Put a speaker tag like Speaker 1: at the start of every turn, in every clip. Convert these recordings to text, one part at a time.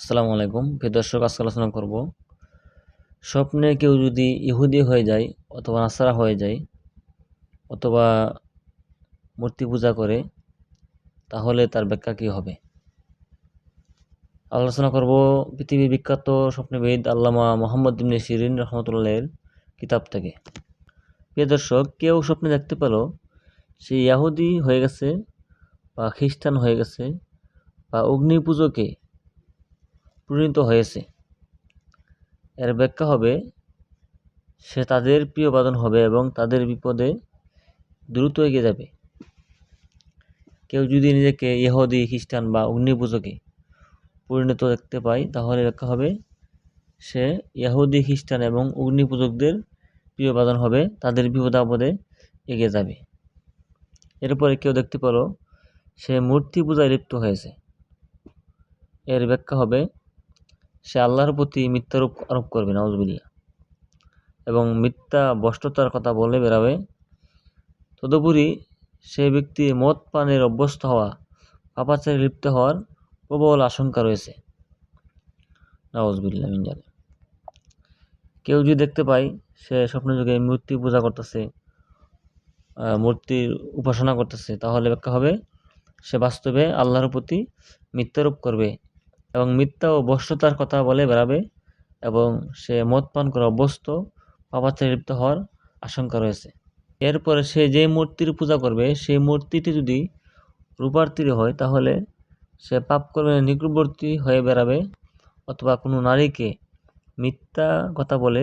Speaker 1: আসসালামু আলাইকুম। প্রিয় দর্শক, আজকে আলোচনা করব, স্বপ্নে কেউ যদি ইহুদি হয়ে যায় অথবা নাসারা হয়ে যায় অথবা মূর্তি পূজা করে, তাহলে তার ব্যাখ্যা কী হবে? আলোচনা করব পৃথিবী বিখ্যাত স্বপ্নবিদ আল্লামা মোহাম্মদ ইবনে শিরিন রহমতুল্লাহের কিতাব থেকে। প্রিয় দর্শক, কেউ স্বপ্নে দেখতে পেল সে ইয়াহুদি হয়ে গেছে বা খ্রিস্টান হয়ে গেছে বা অগ্নি পুজোকে পরিণত হয়েছে। এর ব্যাখ্যা হবে, সে তাদের প্রিয় বাদন হবে এবং তাদের বিপদে দ্রুত এগিয়ে যাবে। কেউ যদি নিজেকে ইহুদি, খ্রিস্টান বা অগ্নি পুজোকে পরিণত দেখতে পায়, তাহলে ব্যাখ্যা হবে, সে ইহুদি, খ্রিস্টান এবং অগ্নি পূজকদের প্রিয় বাদন হবে, তাদের বিপদ আপদে এগিয়ে যাবে। এরপরে কেউ দেখতে পেল সে মূর্তি পূজায় লিপ্ত হয়েছে। এর ব্যাখ্যা হবে সে আল্লাহর প্রতি মিথ্যারূপ আরোপ করবে নজবিল্লা এবং মিথ্যা বষ্টতার কথা বলে বেড়াবে। তদুপরি সে ব্যক্তি মদ পানের অভ্যস্ত হওয়া, পাপাচারে লিপ্ত হওয়ার প্রবল আশঙ্কা রয়েছে। নওয়াজবিল্লা মিনজালে কেউ যদি দেখতে পায় সে স্বপ্ন যুগে মূর্তি পূজা করতেছে মূর্তির উপাসনা করতেছে, তাহলে ব্যাখ্যা হবে, সে বাস্তবে আল্লাহর প্রতি মিথ্যারোপ করবে। এবং মিথ্যা ও বশ্যতার কথা বলে বেড়াবে এবং সে মদ পান করে অভ্যস্ত, পাপাচারে লিপ্ত হওয়ার আশঙ্কা রয়েছে। এরপরে সে যে মূর্তির পূজা করবে, সেই মূর্তিটি যদি রূপার তীরে হয়, তাহলে সে পাপ করবে নিকটবর্তী হয়ে বেড়াবে অথবা কোনো নারীকে মিথ্যা কথা বলে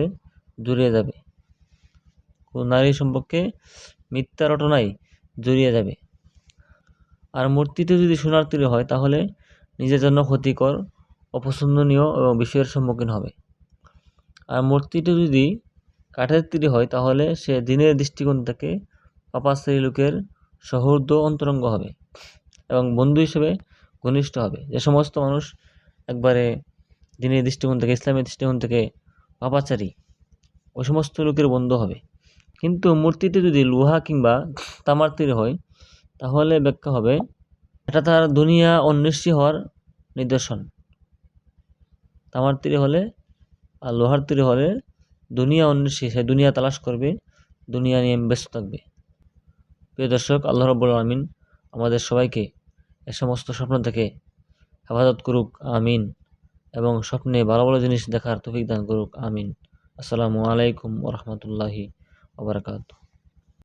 Speaker 1: জড়িয়ে যাবে। কোনো নারী সম্পর্কে মিথ্যা রটনায় জড়িয়ে যাবে। আর মূর্তিটি যদি সোনার তীরে হয়, তাহলে নিজের জন্য ক্ষতিকর, অপছন্দনীয় এবং বিষয়ের সম্মুখীন হবে। আর মূর্তিটি যদি কাঠের তীরে হয়, তাহলে সে দিনের দৃষ্টিকোণ থেকে পাপাশ্রী লোকের সহৃদ অন্তরঙ্গ হবে এবং বন্ধু হিসেবে ঘনিষ্ঠ হবে। যে সমস্ত মানুষ একবারে দিনের দৃষ্টিকোণ থেকে, ইসলামের দৃষ্টিকোণ থেকে পাপাচারী, ওই সমস্ত লোকের বন্ধু হবে। কিন্তু মূর্তিটি যদি লোহা কিংবা তামার তীরে হয়, তাহলে ব্যাখ্যা হবে এটা তার দুনিয়া অন্বেষী হওয়ার নিদর্শন। তামার তীরে হলে আর লোহার তীরে হলে দুনিয়া অন্বেষী সে দুনিয়া তালাশ করবে, দুনিয়া নিয়ে ব্যস্ত থাকবে। প্রিয় দর্শক, আল্লাহ রব্বুল আলমিন আমাদের সবাইকে এ সমস্ত স্বপ্ন থেকে হেফাজত করুক, আমিন। এবং স্বপ্নে ভালো ভালো জিনিস দেখার তফিক দান করুক, আমিন। আসসালামু আলাইকুম ওরহমতুল্লাহি ওবরাকাতু